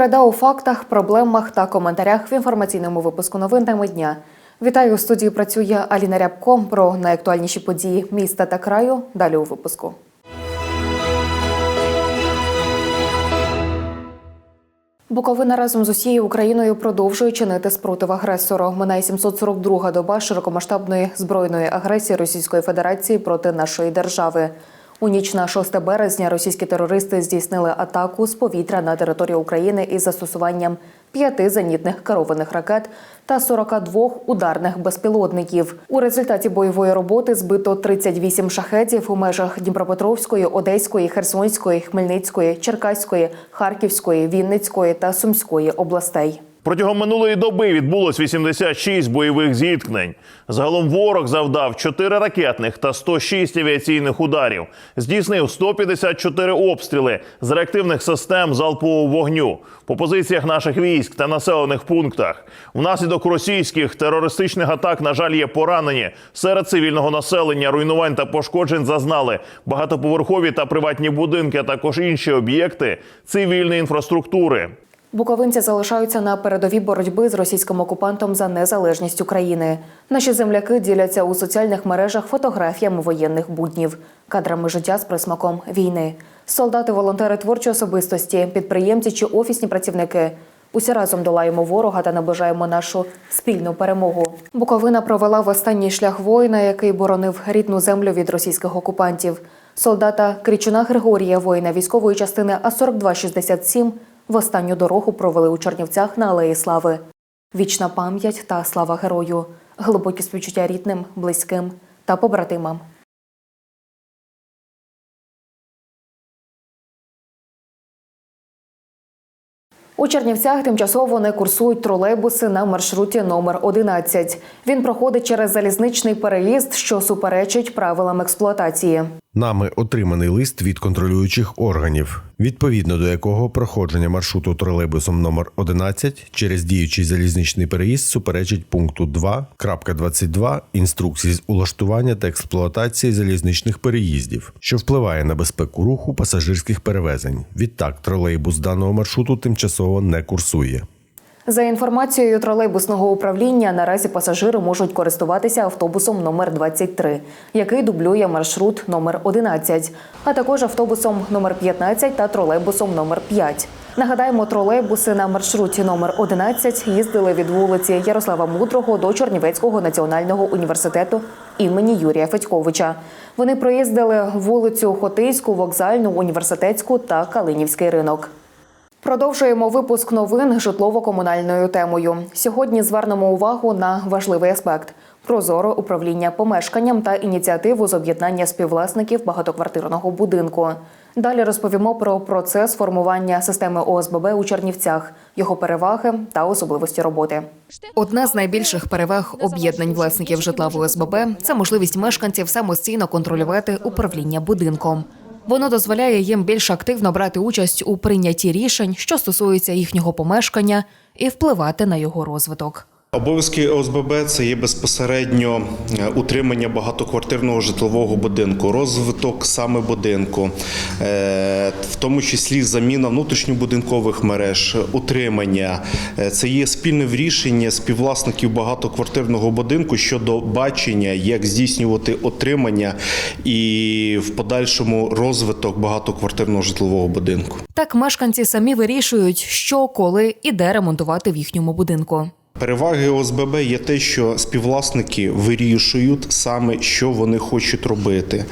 Середа у фактах, проблемах та коментарях в інформаційному випуску новин теми дня. Вітаю у студії. Працює Аліна Рябко про найактуальніші події міста та краю. Далі у випуску. Буковина разом з усією Україною продовжує чинити спротив агресору. Минає 742-га доба широкомасштабної збройної агресії Російської Федерації проти нашої держави. У ніч на 6 березня російські терористи здійснили атаку з повітря на територію України із застосуванням п'яти зенітних керованих ракет та 42 ударних безпілотників. У результаті бойової роботи збито 38 шахетів у межах Дніпропетровської, Одеської, Херсонської, Хмельницької, Черкаської, Харківської, Вінницької та Сумської областей. Протягом минулої доби відбулось 86 бойових зіткнень. Загалом ворог завдав 4 ракетних та 106 авіаційних ударів. Здійснив 154 обстріли з реактивних систем залпового вогню по позиціях наших військ та населених пунктах. Внаслідок російських терористичних атак, на жаль, є поранені серед цивільного населення. Руйнувань та пошкоджень зазнали багатоповерхові та приватні будинки, а також інші об'єкти цивільної інфраструктури. Буковинці залишаються на передовій боротьби з російським окупантом за незалежність України. Наші земляки діляться у соціальних мережах фотографіями воєнних буднів, кадрами життя з присмаком війни. Солдати, волонтери творчої особистості, підприємці чи офісні працівники. Усі разом долаємо ворога та наближаємо нашу спільну перемогу. Буковина провела в останній шлях воїна, який боронив рідну землю від російських окупантів. Солдата Крічуна Григорія, воїна військової частини А 4267 в останню дорогу провели у Чернівцях на Алеї Слави. Вічна пам'ять та слава герою, глибокі співчуття рідним, близьким та побратимам. У Чернівцях тимчасово не курсують тролейбуси на маршруті номер 11. Він проходить через залізничний переїзд, що суперечить правилам експлуатації. Нами отриманий лист від контролюючих органів, відповідно до якого проходження маршруту тролейбусом номер 11 через діючий залізничний переїзд суперечить пункту 2.22 інструкції з улаштування та експлуатації залізничних переїздів, що впливає на безпеку руху пасажирських перевезень. Відтак, тролейбус даного маршруту тимчасово не курсує. За інформацією тролейбусного управління, наразі пасажири можуть користуватися автобусом номер 23, який дублює маршрут номер 11, а також автобусом номер 15 та тролейбусом номер 5. Нагадаємо, тролейбуси на маршруті номер 11 їздили від вулиці Ярослава Мудрого до Чернівецького національного університету імені Юрія Федьковича. Вони проїздили вулицю Хотийську, вокзальну, університетську та Калинівський ринок. Продовжуємо випуск новин житлово-комунальною темою. Сьогодні звернемо увагу на важливий аспект прозоре управління помешканням та ініціативу з об'єднання співвласників багатоквартирного будинку. Далі розповімо про процес формування системи ОСББ у Чернівцях, його переваги та особливості роботи. Одна з найбільших переваг об'єднань власників житла в ОСББ це можливість мешканців самостійно контролювати управління будинком. Воно дозволяє їм більш активно брати участь у прийнятті рішень, що стосуються їхнього помешкання, і впливати на його розвиток. Обов'язки ОСББ це є безпосередньо е, утримання багатоквартирного житлового будинку, розвиток саме будинку, е, в тому числі заміна внутрішньобудинкових мереж, утримання. Е, Це є спільне рішення співвласників багатоквартирного будинку щодо бачення, як здійснювати отримання і в подальшому розвиток багатоквартирного житлового будинку. Так мешканці самі вирішують, що, коли і де ремонтувати в їхньому будинку. Переваги ОСББ є те, що співвласники вирішують саме, що вони хочуть робити,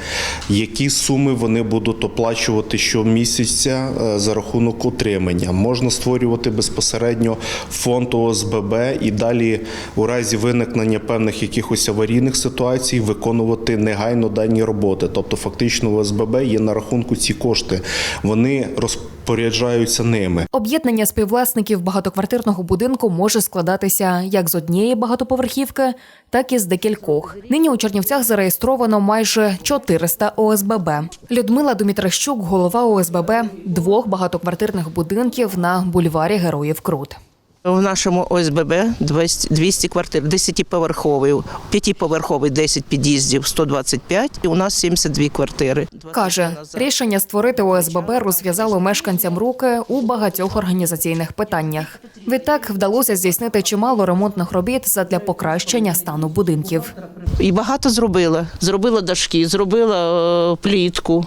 які суми вони будуть оплачувати щомісяця е, за рахунок утримання. Можна створювати безпосередньо фонд ОСББ і далі, у разі виникнення певних якихось аварійних ситуацій, виконувати негайно дані роботи. Тобто, фактично, ОСББ є на рахунку ці кошти. Вони розпоряджаються ними. Об'єднання співвласників багатоквартирного будинку може складатися як з однієї багатоповерхівки, так і з декількох. Нині у Чернівцях зареєстровано майже 400 ОСББ. Людмила Думітращук, голова ОСББ двох багатоквартирних будинків на бульварі Героїв Крут. В нашому ОСББ 200 200 квартир, 10-поверховий, 5-поверховий 10 під'їздів, 125, і у нас 72 квартири. Каже, рішення створити ОСББ розв'язало мешканцям руки у багатьох організаційних питаннях. Відтак вдалося здійснити чимало ремонтних робіт задля покращення стану будинків. І багато зробила. Зробила дошки, зробила е, плітку.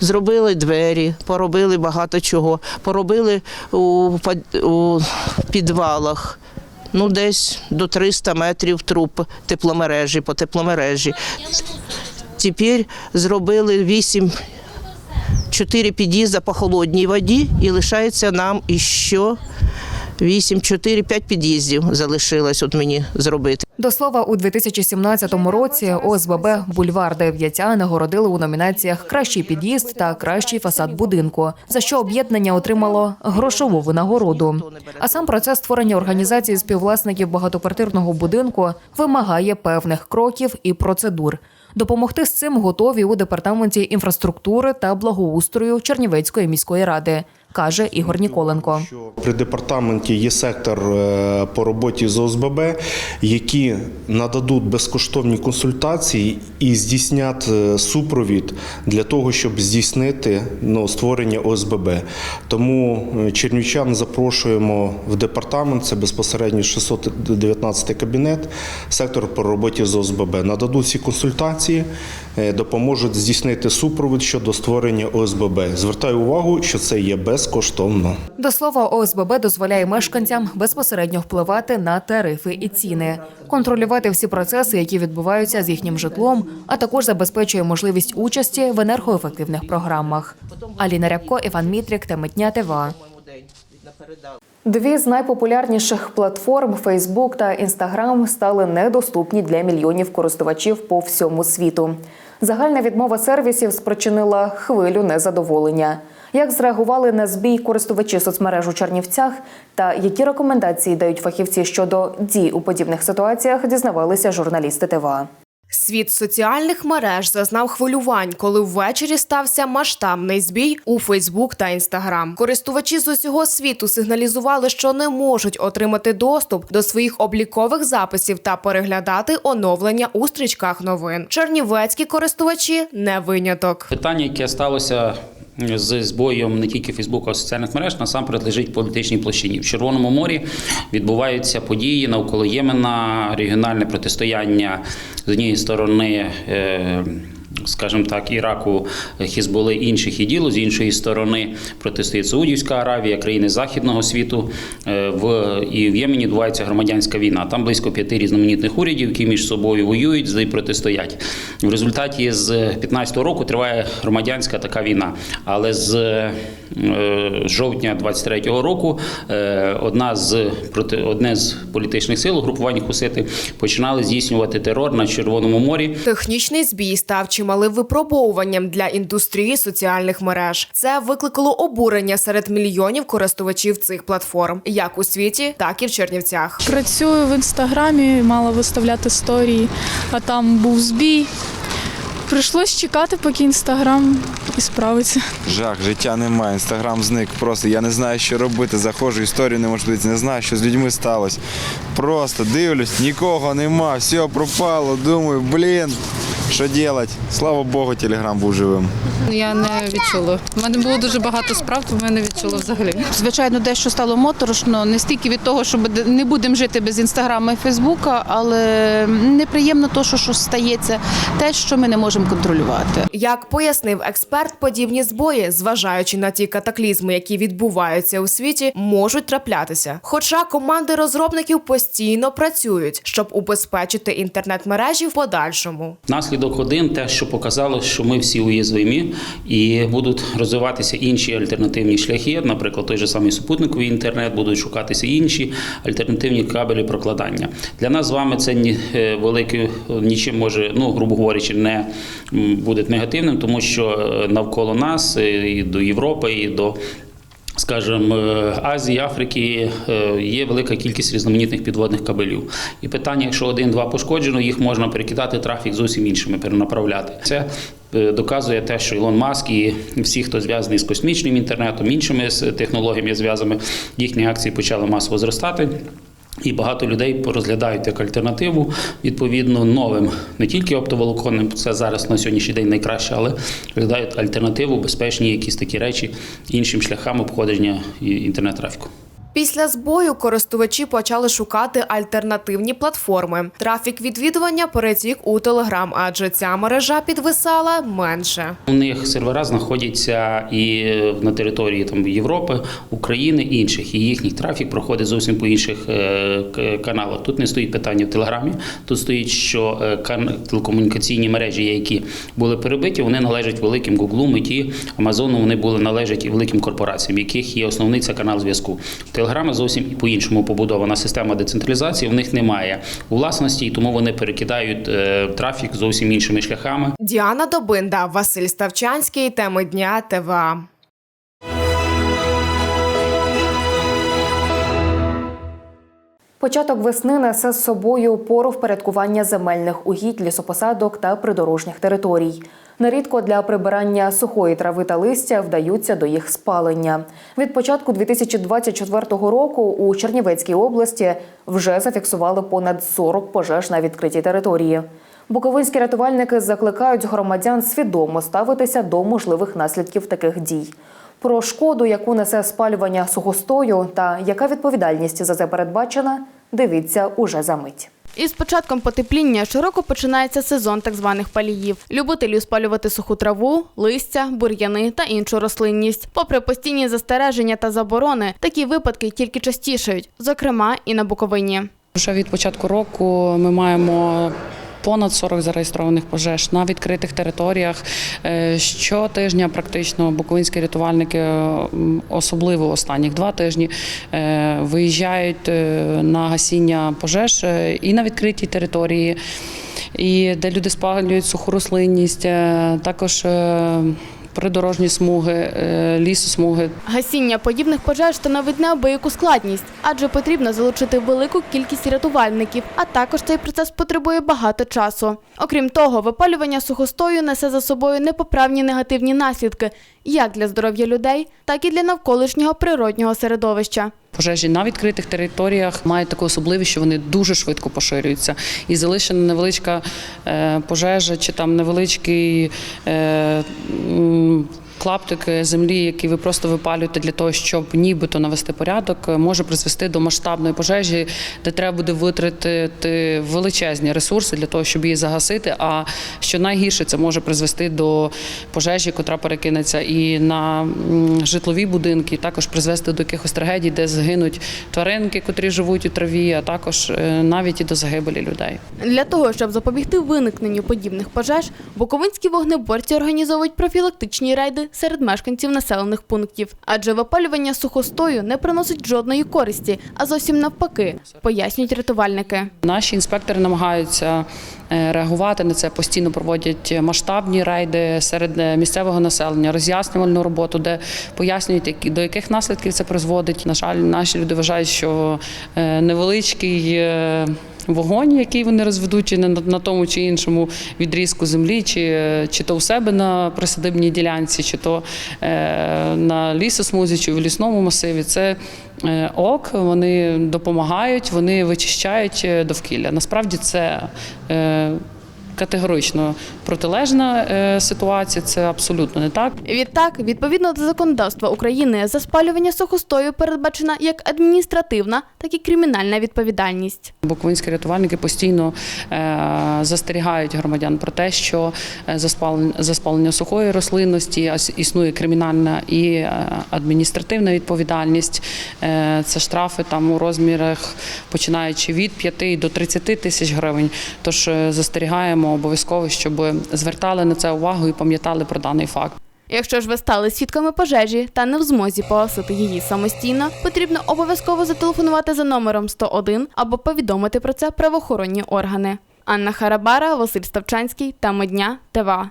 Зробили двері, поробили багато чого. Поробили у, у підвалах. Ну, десь до 300 метрів труб тепломережі по тепломережі. Тепер зробили 8 4 під'їзда по холодній воді і лишається нам іще 8, 4, 5 під'їздів залишилось от мені зробити. До слова, у 2017 році ОСББ Бульвар 9 нагородили у номінаціях Кращий під'їзд та кращий фасад будинку, за що об'єднання отримало грошову винагороду. А сам процес створення організації співвласників багатоквартирного будинку вимагає певних кроків і процедур. Допомогти з цим готові у департаменті інфраструктури та благоустрою Чернівецької міської ради, каже Ігор Ніколенко. При департаменті є сектор е, по роботі з ОСББ, які нададуть безкоштовні консультації і здійснять е, супровід для того, щоб здійснити ну, створення ОСББ. Тому е, чернівчан запрошуємо в департамент, це безпосередньо 619 кабінет, сектор по роботі з ОСББ. Нададуть ці консультації, допоможуть здійснити супровід щодо створення ОСББ. Звертаю увагу, що це є безкоштовно. До слова, ОСББ дозволяє мешканцям безпосередньо впливати на тарифи і ціни, контролювати всі процеси, які відбуваються з їхнім житлом, а також забезпечує можливість участі в енергоефективних програмах. Аліна Рябко, Іван Мітрик та Митня ТВА. Дві з найпопулярніших платформ Facebook та Instagram стали недоступні для мільйонів користувачів по всьому світу. Загальна відмова сервісів спричинила хвилю незадоволення. Як зреагували на збій користувачі соцмереж у Чернівцях та які рекомендації дають фахівці щодо дій у подібних ситуаціях, дізнавалися журналісти ТВА. Світ соціальних мереж зазнав хвилювань, коли ввечері стався масштабний збій у Фейсбук та Інстаграм. Користувачі з усього світу сигналізували, що не можуть отримати доступ до своїх облікових записів та переглядати оновлення у стрічках новин. Чернівецькі користувачі не виняток. Питання, яке сталося з збоєм не тільки Фейсбуку, а соціальних мереж, насамперед лежить в політичній площині. В Червоному морі відбуваються події навколо Ємена, регіональне протистояння з однієї сторони. Скажімо так, Іраку, Хізболи, інших іділ, з іншої сторони протистоїть Саудівська Аравія, країни західного світу. Е, В і в Ємені відбувається громадянська війна. Там близько п'яти різноманітних урядів, які між собою воюють і протистоять. В результаті з 15-го року триває громадянська така війна. Але з е, жовтня 23-го року е, одна з проти одне з політичних сил угрупування Хусити починали здійснювати терор на Червоному морі. Технічний збій став чималим випробовуванням для індустрії соціальних мереж. Це викликало обурення серед мільйонів користувачів цих платформ, як у світі, так і в Чернівцях. Працюю в інстаграмі, мала виставляти сторії, а там був збій. Прийшлось чекати, поки інстаграм і справиться. Жах, життя немає. Інстаграм зник. Просто я не знаю, що робити. Заходжу, історію не можу дивитися, не знаю, що з людьми сталося. Просто дивлюсь, нікого нема, все пропало. Думаю, блін, що робити? Слава Богу, телеграм був живим. Я не відчула. У мене було дуже багато справ, тому я не відчула взагалі. Звичайно, дещо стало моторошно, не стільки від того, що не будемо жити без інстаграма і Фейсбука, але неприємно то, що щось стається, те, що ми не можемо контролювати. Як пояснив експерт, подібні збої, зважаючи на ті катаклізми, які відбуваються у світі, можуть траплятися. Хоча команди розробників постійно працюють, щоб убезпечити інтернет-мережі в подальшому. Наслідок один, те, що показало, що ми всі уязвимі, і будуть розвиватися інші альтернативні шляхи, наприклад, той же самий супутниковий інтернет, будуть шукатися інші альтернативні кабелі прокладання. Для нас з вами це ні е, велике нічим може, ну грубо говорячи, не буде негативним, тому що е, навколо нас е, і до Європи, і до скажімо, е, Азії, Африки е, є велика кількість різноманітних підводних кабелів. І питання, якщо один-два пошкоджено, їх можна перекидати трафік зовсім іншими, перенаправляти. Це е, доказує те, що Ілон Маск і всі, хто зв'язаний з космічним інтернетом, іншими технологіями зв'язаними, їхні акції почали масово зростати. І багато людей розглядають як альтернативу відповідно новим, не тільки оптоволоконним, це зараз на сьогоднішній день найкраще, але розглядають альтернативу, безпечні якісь такі речі іншим шляхам обходження інтернет-трафіку. Після збою користувачі почали шукати альтернативні платформи. Трафік відвідування перетік у Телеграм, адже ця мережа підвисала менше. У них сервера знаходяться і на території там Європи, України інших, і їхній трафік проходить зовсім по інших е, каналах. Тут не стоїть питання в Телеграмі. Тут стоїть, що е, телекомунікаційні мережі, які були перебиті, вони належать великим Гуглу, Меті, Амазону. Вони були належать і великим корпораціям, яких є основний це канал зв'язку. У Телеграма зовсім і по-іншому побудована система децентралізації. В них немає власності, і тому вони перекидають е, трафік зовсім іншими шляхами. Діана Добинда, Василь Ставчанський. Теми дня ТВА. Початок весни несе з собою пору впорядкування земельних угідь, лісопосадок та придорожніх територій. Нерідко для прибирання сухої трави та листя вдаються до їх спалення. Від початку 2024 року у Чернівецькій області вже зафіксували понад 40 пожеж на відкритій території. Буковинські рятувальники закликають громадян свідомо ставитися до можливих наслідків таких дій. Про шкоду, яку несе спалювання сухостою, та яка відповідальність за це передбачена, дивіться уже за мить. Із початком потепління широко починається сезон так званих паліїв. Любителі спалювати суху траву, листя, бур'яни та іншу рослинність. Попри постійні застереження та заборони, такі випадки тільки частішають, зокрема і на Буковині. Вже від початку року ми маємо. Понад 40 зареєстрованих пожеж на відкритих територіях. Е, Щотижня практично буковинські рятувальники, особливо останніх два тижні, е, виїжджають е, на гасіння пожеж е, і на відкритій території, і де люди спалюють суху рослинність, е, також е, придорожні смуги, е, лісосмуги. Гасіння подібних пожеж становить неабияку складність, адже потрібно залучити велику кількість рятувальників, а також цей процес потребує багато часу. Окрім того, випалювання сухостою несе за собою непоправні негативні наслідки як для здоров'я людей, так і для навколишнього природнього середовища. Пожежі на відкритих територіях мають таку особливість, що вони дуже швидко поширюються. І залишена невеличка е, пожежа чи там невеличкий е, м, клаптик землі, який ви просто випалюєте для того, щоб нібито навести порядок, е, може призвести до масштабної пожежі, де треба буде витратити величезні ресурси для того, щоб її загасити. А що найгірше, це може призвести до пожежі, котра перекинеться і на житлові будинки, і також призвести до якихось трагедій, де згинуть тваринки, котрі живуть у траві, а також е, навіть і до загибелі людей. Для того, щоб запобігти виникненню подібних пожеж, буковинські вогнеборці організовують профілактичні рейди серед мешканців населених пунктів. Адже випалювання сухостою не приносить жодної користі, а зовсім навпаки, пояснюють рятувальники. Наші інспектори намагаються е, реагувати на це, постійно проводять масштабні рейди серед е, місцевого населення, роз'яснювальну роботу, де пояснюють, до яких наслідків це призводить. На жаль, наші люди вважають, що е, невеличкий. Вогонь, який вони розведуть на, на тому чи іншому відрізку землі, чи, е, чи то у себе на присадибній ділянці, чи то е, на лісосмузі, чи в лісному масиві. Це е, ок, вони допомагають, вони вичищають е, довкілля. Насправді це е, категорично протилежна е, ситуація, це абсолютно не так. Відтак, відповідно до законодавства України, за спалювання сухостою передбачена як адміністративна, так і кримінальна відповідальність. Буковинські рятувальники постійно е, застерігають громадян про те, що е, за спалення, сухої рослинності існує кримінальна і адміністративна відповідальність. Це штрафи там у розмірах починаючи від 5 до 30 тисяч гривень. Тож е, обов'язково, щоб звертали на це увагу і пам'ятали про даний факт. Якщо ж ви стали свідками пожежі та не в змозі погасити її самостійно, потрібно обов'язково зателефонувати за номером 101 або повідомити про це правоохоронні органи. Анна Харабара, Василь Ставчанський, тема дня ТВА.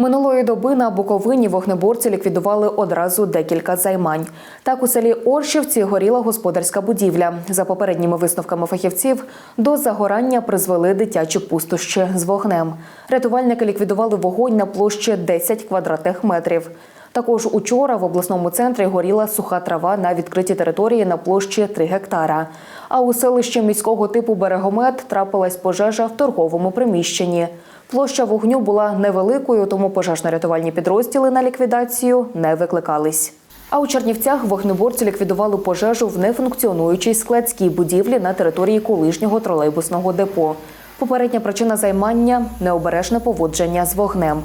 Минулої доби на Буковині вогнеборці ліквідували одразу декілька займань. Так, у селі Оршівці горіла господарська будівля. За попередніми висновками фахівців, до загорання призвели дитячі пустощі з вогнем. Рятувальники ліквідували вогонь на площі 10 квадратних метрів. Також учора в обласному центрі горіла суха трава на відкритій території на площі 3 гектара. А у селищі міського типу Берегомет трапилась пожежа в торговому приміщенні. Площа вогню була невеликою, тому пожежно-рятувальні підрозділи на ліквідацію не викликались. А у Чернівцях вогнеборці ліквідували пожежу в нефункціонуючій складській будівлі на території колишнього тролейбусного депо. Попередня причина займання необережне поводження з вогнем.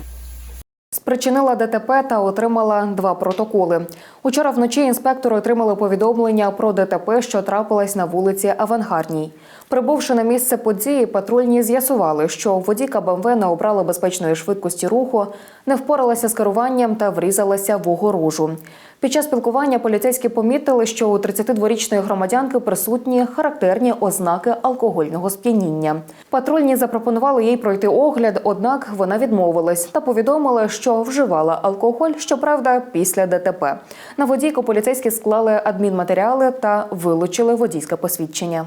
Спричинила ДТП та отримала два протоколи. Учора вночі інспектори отримали повідомлення про ДТП, що трапилось на вулиці Авангардній. Прибувши на місце події, патрульні з'ясували, що водійка БМВ не обрала безпечної швидкості руху, не впоралася з керуванням та врізалася в огорожу. Під час спілкування поліцейські помітили, що у 32-річної громадянки присутні характерні ознаки алкогольного сп'яніння. Патрульні запропонували їй пройти огляд, однак вона відмовилась та повідомила, що вживала алкоголь, щоправда, після ДТП. На водійку поліцейські склали адмінматеріали та вилучили водійське посвідчення.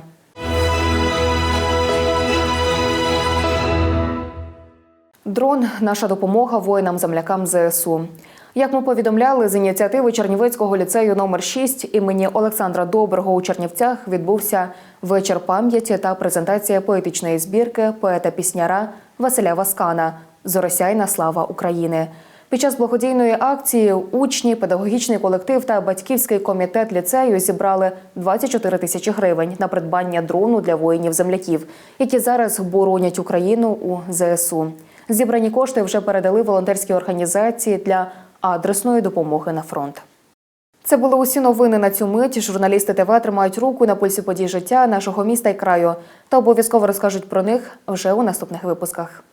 Дрон наша допомога воїнам-землякам ЗСУ. Як ми повідомляли, з ініціативи Чернівецького ліцею номер 6 імені Олександра Доброго у Чернівцях відбувся вечір пам'яті та презентація поетичної збірки поета-пісняра Василя Васкана Зоросяйна слава України. Під час благодійної акції учні, педагогічний колектив та батьківський комітет ліцею зібрали 24 тисячі гривень на придбання дрону для воїнів-земляків, які зараз боронять Україну у ЗСУ. Зібрані кошти вже передали волонтерські організації для адресної допомоги на фронт. Це були усі новини на цю мить. Журналісти ТВ тримають руку на пульсі подій життя нашого міста і краю та обов'язково розкажуть про них вже у наступних випусках.